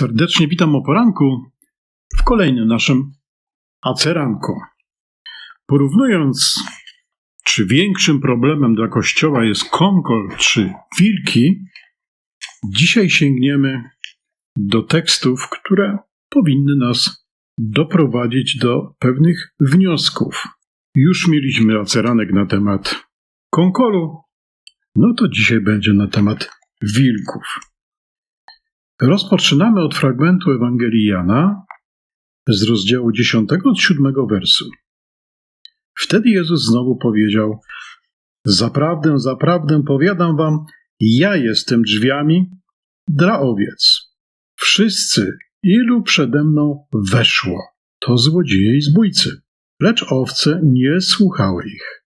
Serdecznie witam o poranku w kolejnym naszym aceranku. Porównując, czy większym problemem dla Kościoła jest konkol czy wilki, dzisiaj sięgniemy do tekstów, które powinny nas doprowadzić do pewnych wniosków. Już mieliśmy aceranek na temat konkolu, no to dzisiaj będzie na temat wilków. Rozpoczynamy od fragmentu Ewangelii Jana z rozdziału 10 od 7 wersu. Wtedy Jezus znowu powiedział: Zaprawdę, zaprawdę powiadam wam, ja jestem drzwiami dla owiec. Wszyscy, ilu przede mną weszło, to złodzieje i zbójcy, lecz owce nie słuchały ich.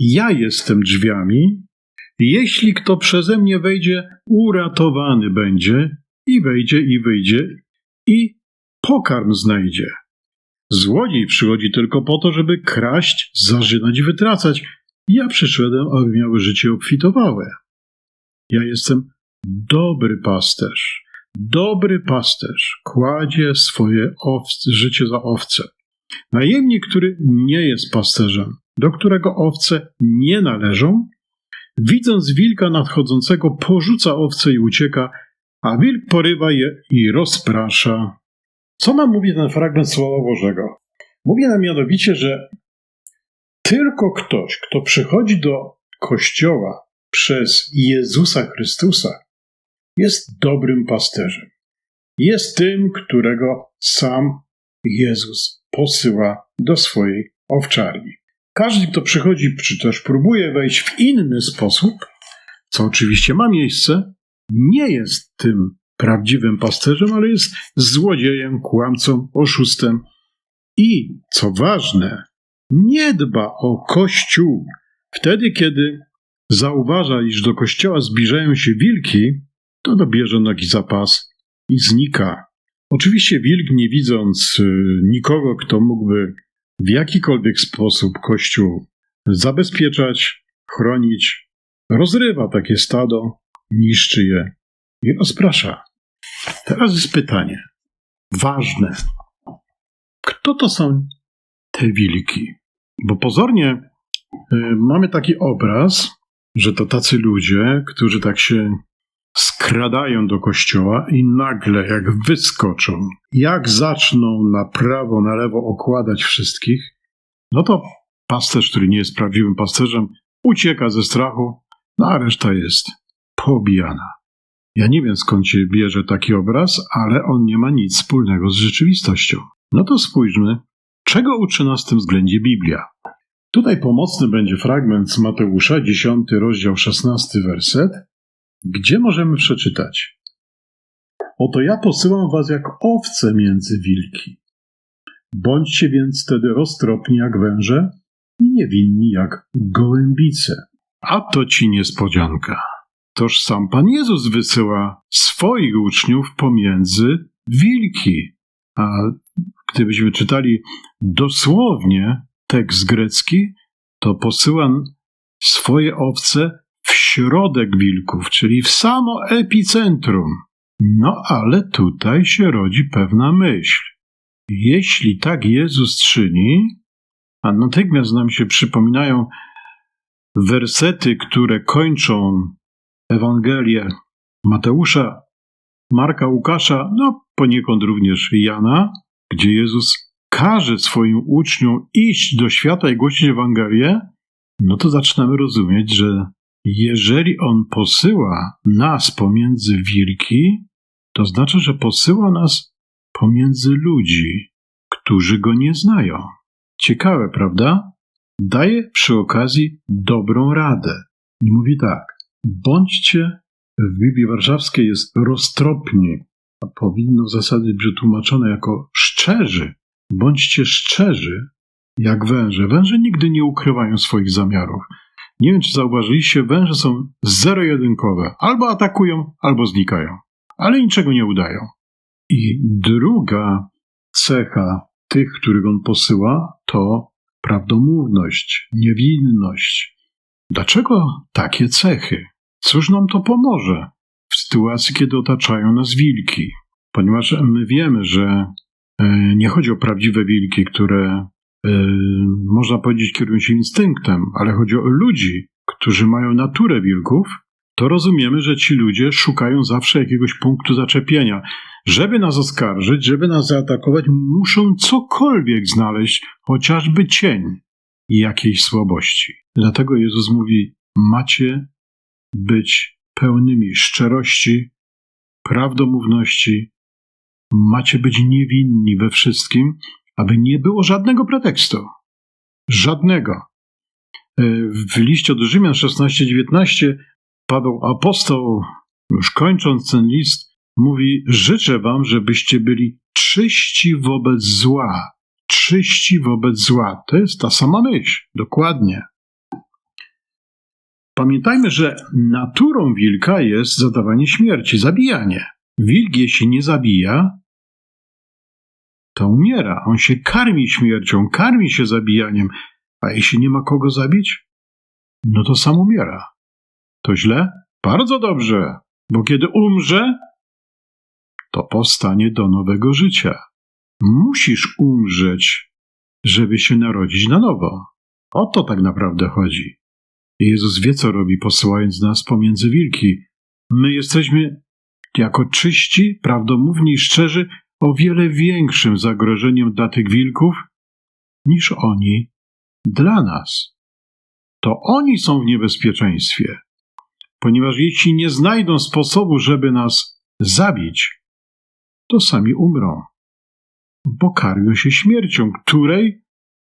Ja jestem drzwiami, jeśli kto przeze mnie wejdzie, uratowany będzie i wejdzie i wyjdzie i pokarm znajdzie. Złodziej przychodzi tylko po to, żeby kraść, zarzynać i wytracać. Ja przyszedłem, aby miały życie obfitowałe. Ja jestem dobry pasterz. Dobry pasterz kładzie swoje owce, życie za owce. Najemnik, który nie jest pasterzem, do którego owce nie należą, widząc wilka nadchodzącego, porzuca owce i ucieka, a wilk porywa je i rozprasza. Co nam mówi ten fragment Słowa Bożego? Mówi nam mianowicie, że tylko ktoś, kto przychodzi do Kościoła przez Jezusa Chrystusa, jest dobrym pasterzem. Jest tym, którego sam Jezus posyła do swojej owczarni. Każdy, kto przychodzi, czy też próbuje wejść w inny sposób, co oczywiście ma miejsce, nie jest tym prawdziwym pasterzem, ale jest złodziejem, kłamcą, oszustem i, co ważne, nie dba o Kościół. Wtedy, kiedy zauważa, iż do kościoła zbliżają się wilki, to dobierze nogi za pas i znika. Oczywiście wilk, nie widząc y, nikogo, kto mógłby w jakikolwiek sposób kościół zabezpieczać, chronić, rozrywa takie stado niszczy je i rozprasza. Teraz jest pytanie, ważne. Kto to są te wilki? Bo pozornie y, mamy taki obraz, że to tacy ludzie, którzy tak się skradają do kościoła i nagle, jak wyskoczą, jak zaczną na prawo, na lewo okładać wszystkich, no to pasterz, który nie jest prawdziwym pasterzem, ucieka ze strachu, no a reszta jest pobijana. Ja nie wiem skąd się bierze taki obraz, ale on nie ma nic wspólnego z rzeczywistością. No to spójrzmy, czego uczy nas w tym względzie Biblia. Tutaj pomocny będzie fragment z Mateusza, 10 rozdział, 16 werset, gdzie możemy przeczytać. Oto ja posyłam was jak owce między wilki. Bądźcie więc wtedy roztropni jak węże i niewinni jak gołębice. A to ci niespodzianka. Toż sam Pan Jezus wysyła swoich uczniów pomiędzy wilki. A gdybyśmy czytali dosłownie tekst grecki, to posyła swoje owce w środek wilków, czyli w samo epicentrum. No ale tutaj się rodzi pewna myśl. Jeśli tak Jezus czyni, a natychmiast nam się przypominają wersety, które kończą Ewangelię Mateusza, Marka, Łukasza, no poniekąd również Jana, gdzie Jezus każe swoim uczniom iść do świata i głosić Ewangelię, no to zaczynamy rozumieć, że jeżeli On posyła nas pomiędzy wilki, to znaczy, że posyła nas pomiędzy ludzi, którzy Go nie znają. Ciekawe, prawda? Daje przy okazji dobrą radę. I mówi tak: bądźcie w Biblii Warszawskiej jest roztropni, a powinno w zasadzie być tłumaczone jako szczerzy. Bądźcie szczerzy jak węże. Węże nigdy nie ukrywają swoich zamiarów. Nie wiem, czy zauważyliście, węże są zero-jedynkowe. Albo atakują, albo znikają. Ale niczego nie udają. I druga cecha tych, których on posyła, to prawdomówność, niewinność. Dlaczego takie cechy? Cóż nam to pomoże w sytuacji, kiedy otaczają nas wilki? ponieważ my wiemy, że e, nie chodzi o prawdziwe wilki, które e, można powiedzieć kierują się instynktem, ale chodzi o ludzi, którzy mają naturę wilków, to rozumiemy, że ci ludzie szukają zawsze jakiegoś punktu zaczepienia. Żeby nas oskarżyć, żeby nas zaatakować, muszą cokolwiek znaleźć, chociażby cień jakiejś słabości. Dlatego Jezus mówi: Macie być pełnymi szczerości, prawdomówności, macie być niewinni we wszystkim, aby nie było żadnego pretekstu. Żadnego. E, W liście do Rzymian 16-19 Paweł apostoł, już kończąc ten list, mówi: Życzę wam, żebyście byli czyści wobec zła. Czyści wobec zła. To jest ta sama myśl, dokładnie. Pamiętajmy, że naturą wilka jest zadawanie śmierci, zabijanie. Wilk, jeśli nie zabija, to umiera. On się karmi śmiercią, karmi się zabijaniem, a jeśli nie ma kogo zabić, no to sam umiera. To źle? Bardzo dobrze, bo kiedy umrze, to powstanie do nowego życia. Musisz umrzeć, żeby się narodzić na nowo. O to tak naprawdę chodzi. Jezus wie, co robi, posyłając nas pomiędzy wilki. My jesteśmy jako czyści, prawdomówni i szczerzy o wiele większym zagrożeniem dla tych wilków niż oni dla nas. To oni są w niebezpieczeństwie, ponieważ jeśli nie znajdą sposobu, żeby nas zabić, to sami umrą, bo karmią się śmiercią, której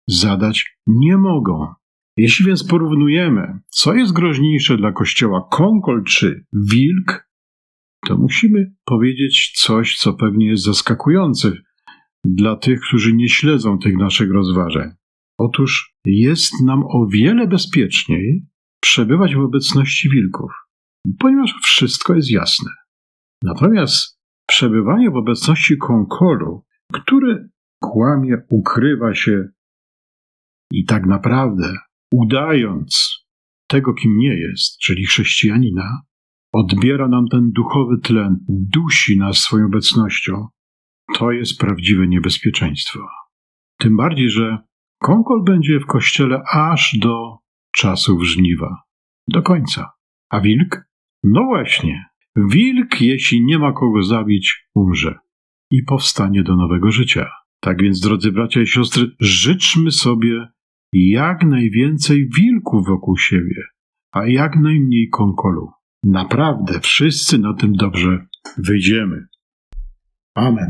zadać nie mogą. Jeśli więc porównujemy, co jest groźniejsze dla Kościoła, konkol czy wilk, to musimy powiedzieć coś, co pewnie jest zaskakujące dla tych, którzy nie śledzą tych naszych rozważań. Otóż jest nam o wiele bezpieczniej przebywać w obecności wilków, ponieważ wszystko jest jasne. Natomiast przebywanie w obecności konkolu, który kłamie, ukrywa się i tak naprawdę udając tego, kim nie jest, czyli chrześcijanina, odbiera nam ten duchowy tlen, dusi nas swoją obecnością, to jest prawdziwe niebezpieczeństwo. Tym bardziej, że konkol będzie w kościele aż do czasów żniwa. Do końca. A wilk? No właśnie. Wilk, jeśli nie ma kogo zabić, umrze i powstanie do nowego życia. Tak więc, drodzy bracia i siostry, życzmy sobie jak najwięcej wilków wokół siebie, a jak najmniej konkolu. Naprawdę wszyscy na tym dobrze wyjdziemy. Amen.